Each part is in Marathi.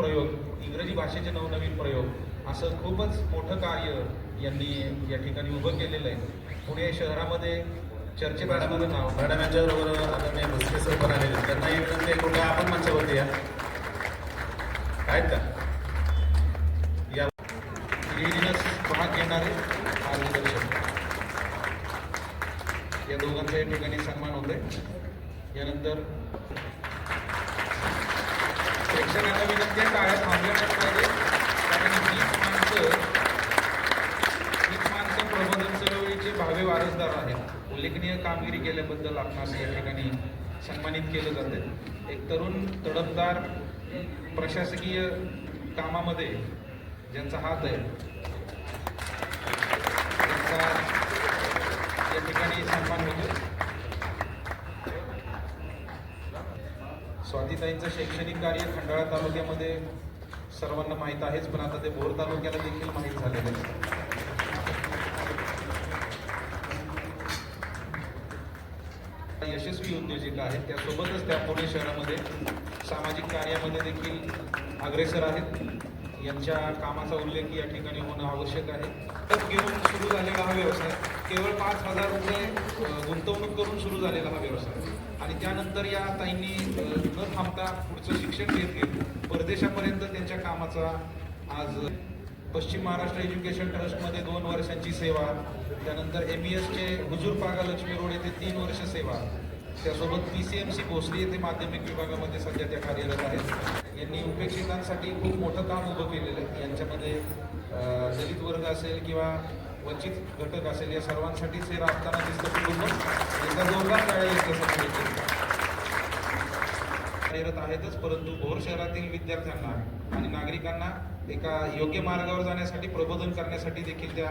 प्रयोग इंग्रजी भाषेचे नवनवीन प्रयोग असं खूपच मोठं कार्य यांनी या ठिकाणी उभं केलेलं आहे. पुणे शहरामध्ये चर्चेत असणारं नाव. मॅडम यांच्याबरोबर आदरणीय भोसले सर पण आलेले आहेत. त्यांनाही विनंती कुठे आपण मंचावरती या. आहेत का? या. लिहिण्यास भाग घेणारे मार्गदर्शक. या दोघांचा या ठिकाणी सन्मान होतोय. यानंतर प्रेक्षकांना विनंती आहे टाळ्या थांबल्या नाही पाहिजे कारण हीच माणसं हीच माणसं प्रबोधन चळवळीचे भावे वारसदार आहेत. उल्लेखनीय कामगिरी केल्याबद्दल आपणास या ठिकाणी सन्मानित केलं जाते एक तरुण तडफदार प्रशासकीय कामामध्ये ज्यांचा हात आहे त्यांचा या ठिकाणी सन्मान होतो स्वातीताईंचं शैक्षणिक कार्य खंडाळा तालुक्यामध्ये सर्वांना माहीत आहेच पण आता ते भोर तालुक्याला देखील माहीत झालेलं आहे. यशस्वी उद्योजिका आहेत त्यासोबतच त्या पुणे शहरामध्ये सामाजिक कार्यामध्ये देखील अग्रेसर आहेत. यांच्या कामाचा उल्लेख या ठिकाणी होणं आवश्यक आहे. तर घेऊन सुरू झालेला हा व्यवसाय केवळ पाच हजार रुपये गुंतवणूक करून सुरू झालेला हा व्यवसाय. आणि त्यानंतर या ताईंनी न थांबता पुढचं शिक्षण घेत घेत परदेशापर्यंत त्यांच्या कामाचा आज पश्चिम महाराष्ट्र एज्युकेशन ट्रस्टमध्ये दोन वर्षांची सेवा त्यानंतर एम ई एसचे हुजूर पागा लक्ष्मी रोड येथे तीन वर्ष सेवा त्यासोबत P C M C Bhosari येथे माध्यमिक विभागामध्ये सध्या त्या कार्यरत आहेत. यांनी उपेक्षितांसाठी खूप मोठं काम उभं केलेलं आहे. यांच्यामध्ये दलित वर्ग असेल किंवा वंचित घटक असेल या सर्वांसाठीच हे राबताना दिसतं कुटुंब एकदा जोरदार टाळ्या येत असं कार्यरत आहेतच परंतु भोर शहरातील विद्यार्थ्यांना आणि नागरिकांना एका योग्य मार्गावर जाण्यासाठी प्रबोधन करण्यासाठी देखील त्या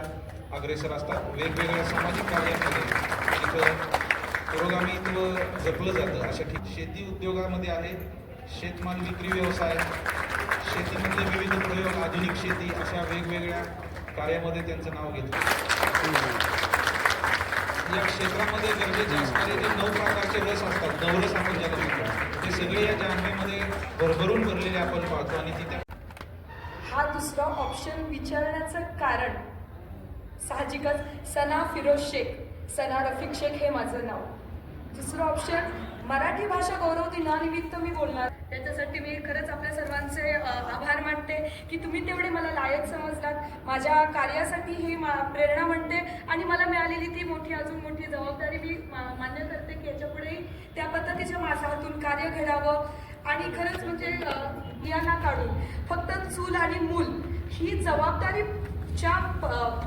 अग्रेसर असतात. वेगवेगळ्या सामाजिक कार्यामध्ये तिथं पुरोगामीत्व जपलं जातं. अशा ठीक शेती उद्योगामध्ये आहे शेतमाल विक्री व्यवसाय शेतीमध्ये विविध प्रयोग आधुनिक शेती अशा वेगवेगळ्या कार्यामध्ये त्यांचं नाव घेतलं. या क्षेत्रामध्ये गरजेचे असणारे जे नऊ प्रकारचे रस असतात नवरस आपण ज्याला म्हणतो ते सगळे या जान्हवीमध्ये भरभरून भरलेले आपण पाहतो आणि तिथे हा दुसरा ऑप्शन विचारण्याचं कारण. साहजिकच सना फिरोज शेख सना रफिक शेख हे माझं नाव. दुसरं ऑप्शन मराठी भाषा गौरव दिनानिमित्त मी बोलणार. त्याच्यासाठी मी खरंच आपल्या सर्वांचे आभार मानते की तुम्ही तेवढे मला लायक समजलात. माझ्या कार्यासाठी ही मा प्रेरणा म्हणते आणि मला मिळालेली ती मोठी अजून मोठी जबाबदारी मी मान्य करते की याच्यापुढेही त्या पद्धतीच्या माझ्या हातून कार्य घडावं आणि खरंच म्हणजे बियाणा काढून. फक्त चूल आणि मूल ही जबाबदारीच्या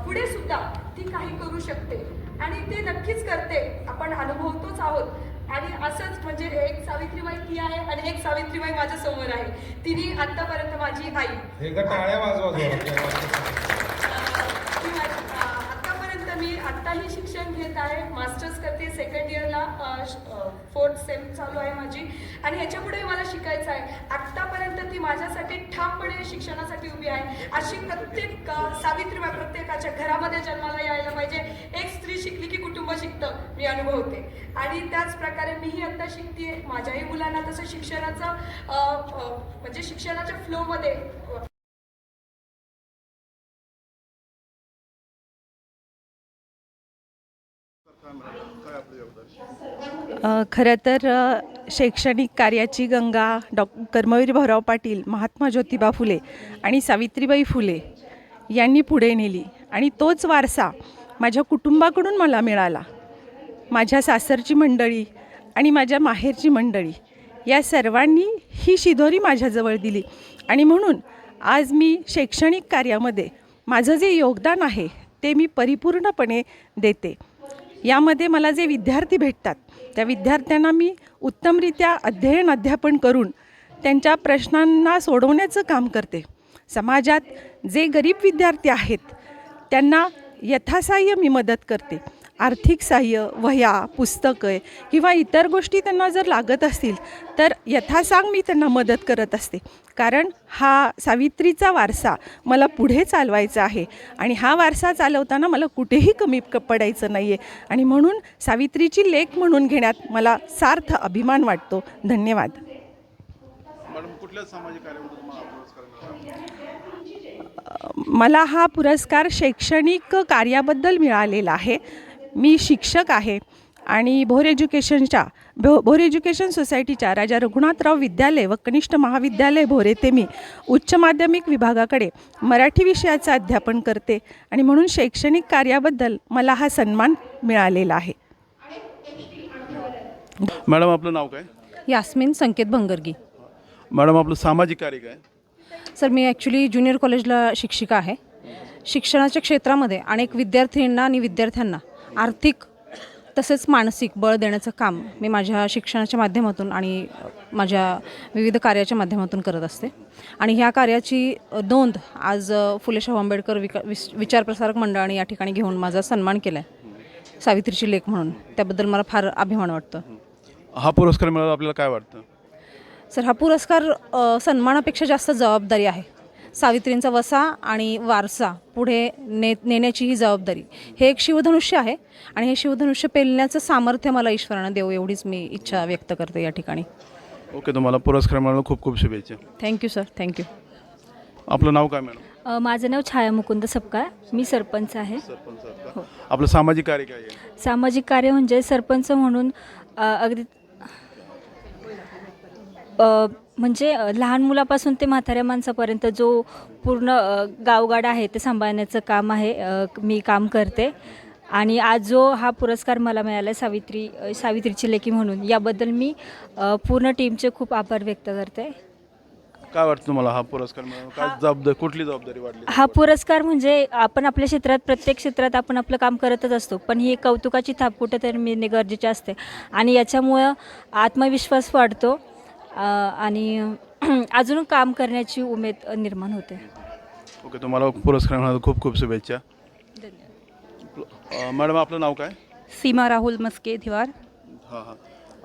पुढे सुद्धा ती काही करू शकते आणि ते नक्कीच करते. आपण अनुभवतोच आहोत. आणि असंच म्हणजे एक सावित्रीबाई ती आहे आणि एक सावित्रीबाई माझ्यासमोर आहे. तिने आतापर्यंत माझी आई. हे टाळ्या वाजवा जोरात. मी माझी- अ, आतापर्यंत मी आत्ताही शिक्षण घेत आहे. मास्टर्स करते. सेकंड इयरला फोर्थ सेम चालू आहे माझी. आणि ह्याच्यापुढे मला शिकायचं आहे. आत्तापर्यंत ती माझ्यासाठी ठामपणे शिक्षणासाठी उभी आहे. अशी प्रत्येक सावित्रीबाई प्रत्येकाच्या घरामध्ये जन्माला यायला पाहिजे. एक स्त्री शिकली की कुटुंब शिकतं. मी अनुभवते आणि त्याच प्रकारे मीही आत्ता शिकते माझ्याही मुलांना तसं शिक्षणाचं म्हणजे शिक्षणाच्या फ्लोमध्ये खरं तर शैक्षणिक कार्याची गंगा डॉ कर्मवीर भाऊराव पाटील महात्मा ज्योतिबा फुले आणि सावित्रीबाई फुले यांनी पुढे नेली. आणि तोच वारसा माझ्या कुटुंबाकडून मला मिळाला. माझ्या सासरची मंडळी आणि माझ्या माहेरची मंडळी. या सर्वांनी ही शिदोरी माझ्याजवळ दिली. आणि म्हणून आज मी शैक्षणिक कार्यामध्ये माझं जे योगदान आहे ते मी परिपूर्णपणे देते. यामध्ये मला जे विद्यार्थी भेटतात त्या विद्यार्थ्यांना मी उत्तमरित्या अध्ययन अध्यापन करून त्यांच्या प्रश्नांना सोडवण्याचं काम करते. समाजात जे गरीब विद्यार्थी आहेत त्यांना यथासाह्य मी मदत करते. आर्थिक साह्य वह्या पुस्तकं किंवा इतर गोष्टी त्यांना जर लागत असतील तर यथासांग मी त्यांना मदत करत असते. कारण हा सावित्रीचा वारसा मला पुढे चालवायचा आहे आणि हा वारसा चालवताना मला कुठेही कमी क पडायचं नाही आहे आणि म्हणून सावित्रीची लेख म्हणून घेण्यात मला सार्थ अभिमान वाटतो. धन्यवाद. मला हा पुरस्कार शैक्षणिक कार्याबद्दल मिळालेला आहे. मी शिक्षक आहे आणि भोर एज्युकेशनच्या भो भोर एज्युकेशन सोसायटीच्या राजा रघुनाथराव विद्यालय व कनिष्ठ महाविद्यालय भोर येथे मी उच्च माध्यमिक विभागाकडे मराठी विषयाचं अध्यापन करते आणि म्हणून शैक्षणिक कार्याबद्दल मला हा सन्मान मिळालेला आहे. मॅडम आपलं नाव काय? यास्मिन संकेत भंगरगी. मॅडम आपलं सामाजिक कार्य काय? सर मी ॲक्च्युली ज्युनियर कॉलेजला शिक्षिका आहे. शिक्षणाच्या क्षेत्रामध्ये अनेक विद्यार्थ्यांना आणि विद्यार्थ्यांना आर्थिक तसेच मानसिक बळ देण्याचं काम मी माझ्या शिक्षणाच्या माध्यमातून आणि माझ्या विविध कार्याच्या माध्यमातून करत असते. आणि ह्या कार्याची नोंद आज फुले शाहू आंबेडकर विका विस विचारप्रसारक मंडळाने या ठिकाणी घेऊन माझा सन्मान केला आहे सावित्रीची लेख म्हणून. त्याबद्दल मला फार अभिमान वाटतं. हा पुरस्कार मिळाला आपल्याला काय वाटतं? सर हा पुरस्कार सन्मानापेक्षा जास्त जबाबदारी आहे. सावित्रींचा वसा आणि वारसा पुढे ने नेण्याची ही जबाबदारी. हे एक शिवधनुष्य आहे आणि हे शिवधनुष्य पेलण्याचं सामर्थ्य मला ईश्वरानं देऊ एवढीच मी इच्छा व्यक्त करते या ठिकाणी. ओके तुम्हाला पुरस्कार मिळाला खूप खूप शुभेच्छा. थँक्यू सर थँक्यू आपलं नाव काय मॅडम? अ, माझं नाव छाया मुकुंद सपकाळ. मी सरपंच आहे. सरपंच आहात का? आपलं सामाजिक कार्य काय आहे? सामाजिक कार्य म्हणजे सरपंच म्हणून अ, अगदी अ, म्हणजे लहान मुलापासून ते म्हाताऱ्या माणसापर्यंत जो पूर्ण गावगाडा आहे ते सांभाळण्याचं काम आहे मी काम करते. आणि आज जो हा पुरस्कार मला मिळाला आहे सावित्री सावित्रीची लेखी म्हणून याबद्दल मी पूर्ण टीमचे खूप आभार व्यक्त करते. काय वाटतं तुम्हाला हा पुरस्कार काय जबाबदारी कुठली जबाबदारी वाढली? हा पुरस्कार म्हणजे आपण आपल्या क्षेत्रात प्रत्येक क्षेत्रात आपण आपलं काम करतच असतो. पण ही कौतुकाची थाप कुठेतरी मिळणे गरजेचे असते. आणि याच्यामुळं आत्मविश्वास वाढतो. आणि अजून काम करण्याची उमेद निर्माण होते. ओके तुम्हाला पुरस्कार मिळाला खूप खूप शुभेच्छा. अं, मॅडम आपलं नाव काय? सीमा राहुल मस्के धिवार. हां हां.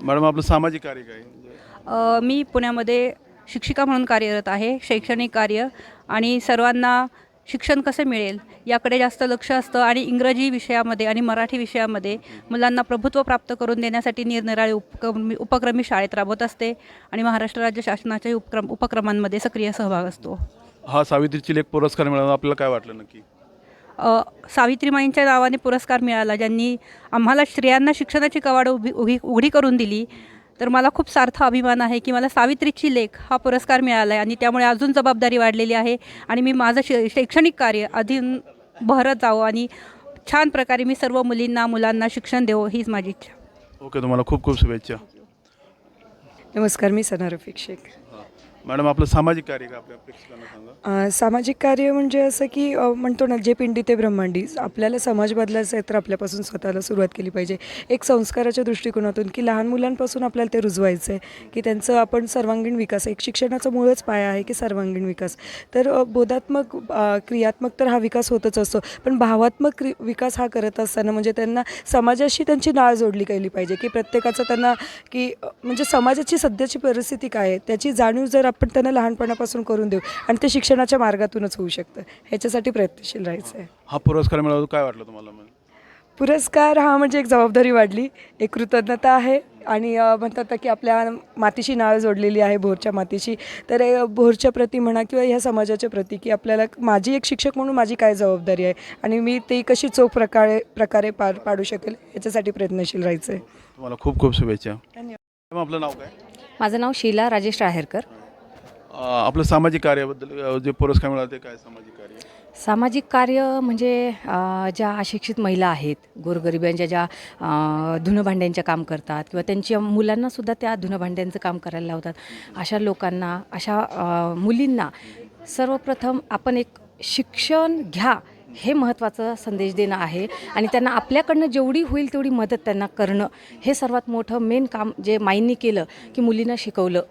मॅडम आपलं सामाजिक कार्य काय? मी पुण्यामध्ये शिक्षिका म्हणून कार्यरत आहे शैक्षणिक कार्य आणि सर्वांना शिक्षण कसं मिळेल? याकडे जास्त लक्ष असतं आणि इंग्रजी विषयामध्ये आणि मराठी विषयामध्ये मुलांना प्रभुत्व प्राप्त करून देण्यासाठी निरनिराळे उपक्रम उपक्रम शाळेत राबवत असते आणि महाराष्ट्र राज्य शासनाच्या उपक्रम उपक्रमांमध्ये सक्रिय सहभाग असतो. हा सावित्रीची लेख पुरस्कार मिळाला. आपल्याला काय वाटलं नक्की? सावित्रीमाईंच्या नावाने पुरस्कार मिळाला ज्यांनी आम्हाला स्त्रियांना शिक्षणाची कवाडं उभी उघी उघडी करून दिली. तर मला खूप सार्थ अभिमान आहे की मला सावित्रीची लेख हा पुरस्कार मिळाला आहे आणि त्यामुळे अजून जबाबदारी वाढलेली आहे आणि मी माझं शै शैक्षणिक कार्य अधीन बहरत जावं आणि छान प्रकारे मी सर्व मुलींना मुलांना शिक्षण देवं हीच माझी इच्छा. ओके तुम्हाला खूप खूप शुभेच्छा. नमस्कार मी सना रफिक शेख. मॅडम आपलं सामाजिक कार्य आपल्या प्रेक्षकांना सांगा. अ, सामाजिक कार्य म्हणजे असं की अ, म्हणतो ना जे पिंडी ते ब्रह्मांडी आपल्याला समाज बदलायचा आहे तर आपल्यापासून स्वतःला सुरुवात केली पाहिजे. एक संस्काराच्या दृष्टिकोनातून की लहान मुलांपासून आपल्याला ते रुजवायचं आहे की त्यांचं आपण सर्वांगीण विकास एक शिक्षणाचा मूळच पाया आहे की सर्वांगीण विकास. तर अ, बोधात्मक अ, क्रियात्मक तर हा विकास होतच असतो पण भावात्मक क्रि विकास हा करत असताना म्हणजे त्यांना समाजाशी त्यांची नाळ जोडली गेली पाहिजे की प्रत्येकाचं त्यांना की अ, म्हणजे समाजाची सध्याची परिस्थिती काय आहे त्याची जाणीव जर आपण त्यांना लहानपणापासून करून देऊ. आणि ते शिक्षणाच्या मार्गातूनच होऊ शकतं. ह्याच्यासाठी प्रयत्नशील राहायचं आहे. हा पुरस्कार मिळाला काय वाटलं तुम्हाला? मग पुरस्कार हा म्हणजे एक जबाबदारी वाढली. एक कृतज्ञता आहे. आणि अ, म्हणतात ना की आपल्या मातीशी नाळ जोडलेली आहे भोरच्या मातीशी. तर अ, भोरच्या प्रती म्हणा किंवा ह्या समाजाच्या प्रती की आपल्याला माझी एक शिक्षक म्हणून माझी काय जबाबदारी आहे? आणि मी ती कशी चोख प्रकारे प्रकारे पार पाडू शकेल? याच्यासाठी प्रयत्नशील राहायचं आहे. तुम्हाला खूप खूप शुभेच्छा. धन्यवाद. आपलं नाव काय? माझं नाव शीला राजेश राहेरकर. आपलं सामाजिक कार्याबद्दल जे पुरस्कार मिळाला ते काय सामाजिक कार्य? सामाजिक कार्य म्हणजे ज्या अशिक्षित महिला आहेत गोरगरिबांच्या ज्या धुनभांड्यांच्या काम करतात किंवा त्यांच्या मुलांनासुद्धा त्या धुनभांड्यांचं काम करायला लावतात अशा लोकांना अशा मुलींना सर्वप्रथम आपण एक शिक्षण घ्या हे महत्त्वाचा संदेश देणं आहे आणि त्यांना आपल्याकडनं जेवढी होईल तेवढी मदत त्यांना करणं हे सर्वात मोठं मेन काम जे माईंनी केलं की मुलींना शिकवलं.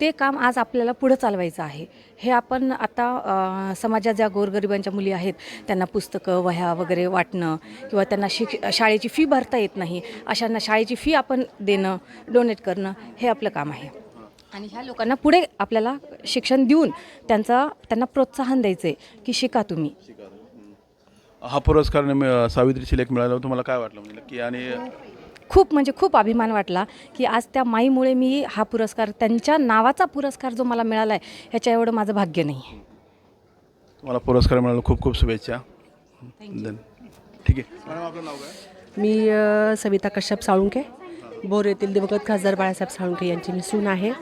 ते काम आज आपल्याला पुढं चालवायचं आहे. हे आपण आता समाजात ज्या गोरगरिबांच्या मुली आहेत त्यांना पुस्तकं वह्या वगैरे वाटणं किंवा त्यांना शिक शाळेची फी भरता येत नाही अशांना शाळेची फी आपण देणं डोनेट करणं हे आपलं काम आहे. आणि ह्या लोकांना पुढे आपल्याला शिक्षण देऊन त्यांचा त्यांना प्रोत्साहन द्यायचं आहे की शिका तुम्ही. हा. पुरस्कार सावित्रीची लेख मिळाला तुम्हाला काय वाटलं? म्हणजे नक्की आणि खूप म्हणजे खूप अभिमान वाटला की आज त्या माईमुळे मी हा पुरस्कार त्यांच्या नावाचा पुरस्कार जो मला मिळाला आहे ह्याच्या एवढं माझं भाग्य नाही आहे तुम्हाला पुरस्कार मिळाला खूप खूप शुभेच्छा. ठीक आहे. मॅडम आपलं नाव काय? मी सविता कश्यप साळुंके बोर येथील दिवंगत खासदार बाळासाहेब साळुंके यांची मी सून आहे.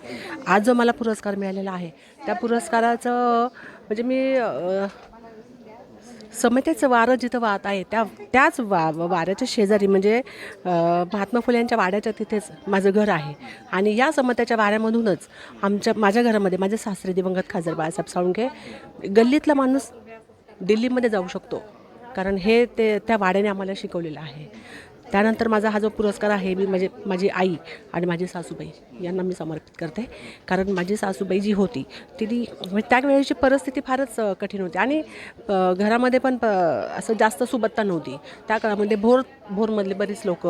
आज जो मला पुरस्कार मिळालेला आहे त्या पुरस्काराचं म्हणजे मी समतेचं वारं जिथं वाहत आहे त्या त्याच वा वाऱ्याच्या शेजारी म्हणजे महात्मा फुले यांच्या वाड्याच्या तिथेच माझं घर आहे. आणि या समतेच्या वाऱ्यामधूनच आमच्या माझ्या घरामध्ये माझे सासरे दिवंगत खासदार बाळासाहेब साळुंखे गल्लीतला माणूस दिल्लीमध्ये जाऊ शकतो. कारण हे ते त्या वाड्याने आम्हाला शिकवलेलं आहे. त्यानंतर माझा हा जो पुरस्कार आहे मी म्हणजे माझी आई आणि माझी सासूबाई यांना मी समर्पित करते. कारण माझी सासूबाई जी होती तिने म्हणजे त्यावेळेची परिस्थिती फारच कठीण होती. आणि घरामध्ये पण प- असं जास्त सुबत्ता नव्हती. त्या काळामध्ये भोर भोरमधले बरीच लोक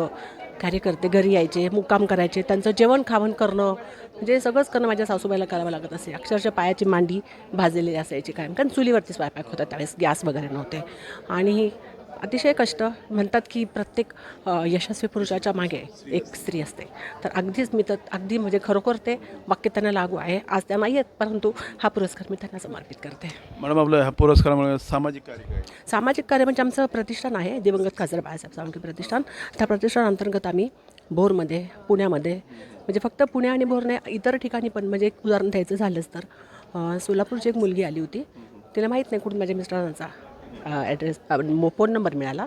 कार्यकर्ते घरी यायचे मुक्काम करायचे त्यांचं जेवण खावण करणं म्हणजे सगळंच करणं माझ्या सासूबाईला करावं लागत असे. अक्षरशः पायाची मांडी भाजलेली असायची कायम. कारण चुलीवरती स्वयंपाक होता त्यावेळेस गॅस वगैरे नव्हते. आणि अतिशय कष्ट. म्हणतात की प्रत्येक यशस्वी पुरुषाच्या मागे एक स्त्री असते. तर अगदीच मी तर अगदी म्हणजे खरोखर ते वाक्य त्यांना लागू आहे. आज त्या नाही आहेत परंतु हा पुरस्कार मी त्यांना समर्पित करते. मॅडम आपलं ह्या पुरस्कारामुळे सामाजिक कार्य सामाजिक कार्य म्हणजे आमचं प्रतिष्ठान आहे दिवंगत खासदार बाळासाहेब सावंके प्रतिष्ठान. त्या प्रतिष्ठानांतर्गत आम्ही भोरमध्ये पुण्यामध्ये म्हणजे फक्त पुणे आणि भोर नाही इतर ठिकाणी पण म्हणजे एक उदाहरण द्यायचं झालंच तर सोलापूरची एक मुलगी आली होती. तिला माहीत नाही कुठून माझ्या मिस्टरांचा ॲड्रेस फोन नंबर मिळाला.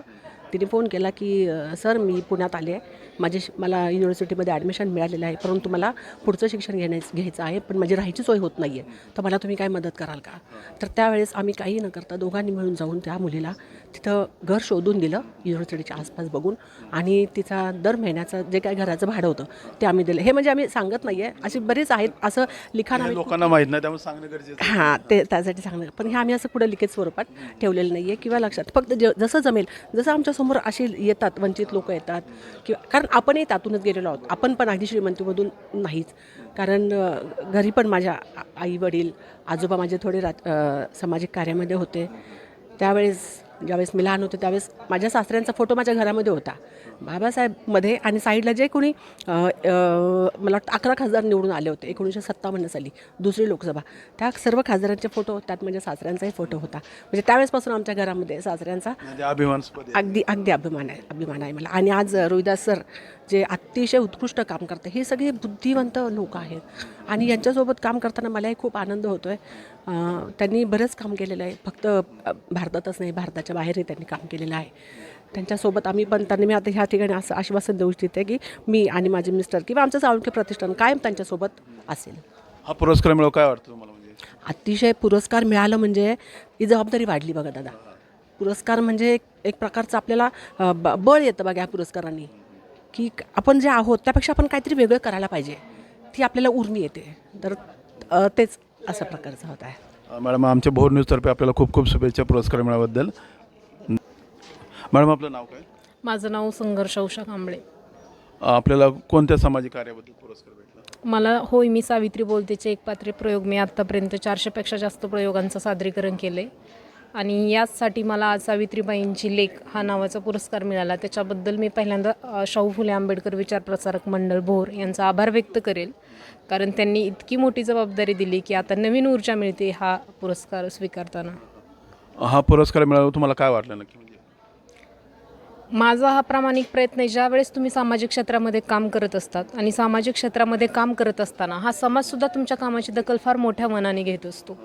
तिने फोन केला की सर मी पुण्यात आले आहे. माझे मला युनिव्हर्सिटीमध्ये ॲडमिशन मिळालेलं आहे परंतु मला पुढचं शिक्षण घेण्यास घ्यायचं आहे पण माझी राहायची सोय होत नाही आहे तर मला तुम्ही काय मदत कराल का? तर त्यावेळेस आम्ही काही न करता दोघांनी मिळून जाऊन त्या मुलीला तिथं घर शोधून दिलं युनिव्हर्सिटीच्या आसपास बघून. आणि तिचा दर महिन्याचं जे काय घराचं भाडं होतं ते आम्ही दिलं. हे म्हणजे आम्ही सांगत नाही आहे असे बरेच आहेत असं लिखाण आम्ही लोकांना माहीत नाही त्यामुळे सांगणं गरजेचं. हां ते त्यासाठी सांगणार पण हे आम्ही असं पुढे लिखित स्वरूपात ठेवलेलं नाही आहे किंवा लक्षात फक्त ज जसं जमेल जसं आमच्यासमोर असे येतात वंचित लोक येतात किंवा कारण आपणही त्यातूनच गेलेलो आहोत. आपण पण अगदी श्रीमंतीमधून नाहीच. कारण घरी पण माझ्या आई वडील आजोबा माझे थोडे राज सामाजिक कार्यामध्ये होते. त्यावेळेस ज्यावेळेस मी लहान होते त्यावेळेस माझ्या सासऱ्यांचा फोटो माझ्या घरामध्ये होता. बाबासाहेबमध्ये आणि साईडला जे कोणी मला वाटतं अकरा खासदार निवडून आले होते एकोणीसशे सत्तावन्न साली दुसरी लोकसभा. त्या सर्व खासदारांचे फोटो त्यात माझ्या सासऱ्यांचाही फोटो होता. म्हणजे त्यावेळेसपासून आमच्या घरामध्ये सासऱ्यांचा म्हणजे आहे. अगदी अगदी अभिमान आहे अभिमान आहे मला. आणि आज रोहिदास सर जे अतिशय उत्कृष्ट काम करते हे सगळे बुद्धिवंत लोक आहेत. आणि यांच्यासोबत काम करताना मलाही खूप आनंद होतो आहे त्यांनी बरंच काम केलेलं आहे. फक्त भारतातच नाही भारताच्या बाहेरही त्यांनी काम केलेलं आहे. त्यांच्यासोबत आम्ही पण त्यांनी मी आता ह्या ठिकाणी असं आश्वासन देऊ इच्छिते की मी आणि माझे मिस्टर किंवा आमचं साळुंके प्रतिष्ठान कायम त्यांच्यासोबत असेल. हा पुरस्कार मिळव काय वाटतं तुम्हाला म्हणजे? अतिशय पुरस्कार मिळालं म्हणजे ही जबाबदारी वाढली बघा दादा. पुरस्कार म्हणजे एक एक प्रकारचं आपल्याला ब- बळ येतं बघा या पुरस्कारांनी. की आपण जे आहोत त्यापेक्षा आपण काहीतरी वेगळं करायला पाहिजे. ती आपल्याला उर्मी येते. तर तेच अशा प्रकारचं होत आहे. मॅडम आमच्या भोर न्यूजतर्फे आपल्याला खूप खूप शुभेच्छा पुरस्कार मिळाल्याबद्दल मॅडम आपलं नाव काय? माझं नाव संघर्ष उषा कांबळे. आपल्याला कोणत्या सामाजिक कार्याबद्दल पुरस्कार भेटला? मला होय मी सावित्री बोलतेचे एक पात्रे प्रयोग मी आत्तापर्यंत चारशेपेक्षा जास्त प्रयोगांचं सादरीकरण केले आणि याचसाठी मला आज सावित्रीबाईंची लेख हा नावाचा पुरस्कार मिळाला. त्याच्याबद्दल मी पहिल्यांदा शाहू फुले आंबेडकर विचार प्रसारक मंडळ भोर यांचा आभार व्यक्त करेल. कारण त्यांनी इतकी मोठी जबाबदारी दिली की आता नवीन ऊर्जा मिळते हा पुरस्कार स्वीकारताना. हा पुरस्कार मिळाला तुम्हाला काय वाटलं नक्की? माझा हा प्रामाणिक प्रयत्न आहे ज्यावेळेस तुम्ही सामाजिक क्षेत्रामध्ये काम करत असतात आणि सामाजिक क्षेत्रामध्ये काम करत असताना हा समाजसुद्धा तुमच्या कामाची दखल फार मोठ्या मनाने घेत असतो.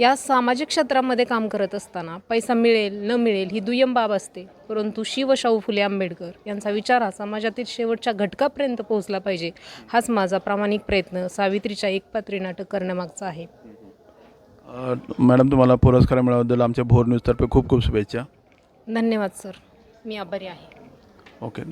या सामाजिक क्षेत्रामध्ये काम करत असताना पैसा मिळेल न मिळेल ही दुय्यम बाब असते. परंतु शिव शाहू फुले आंबेडकर यांचा विचार हा समाजातील शेवटच्या घटकापर्यंत पोहोचला पाहिजे हाच माझा प्रामाणिक प्रयत्न सावित्रीच्या एकपात्री नाटक करण्यामागचा आहे. मॅडम तुम्हाला पुरस्कार मिळाल्याबद्दल आमच्या भोर न्यूजतर्फे खूप खूप शुभेच्छा. धन्यवाद सर. मी आभारी आहे. ओके.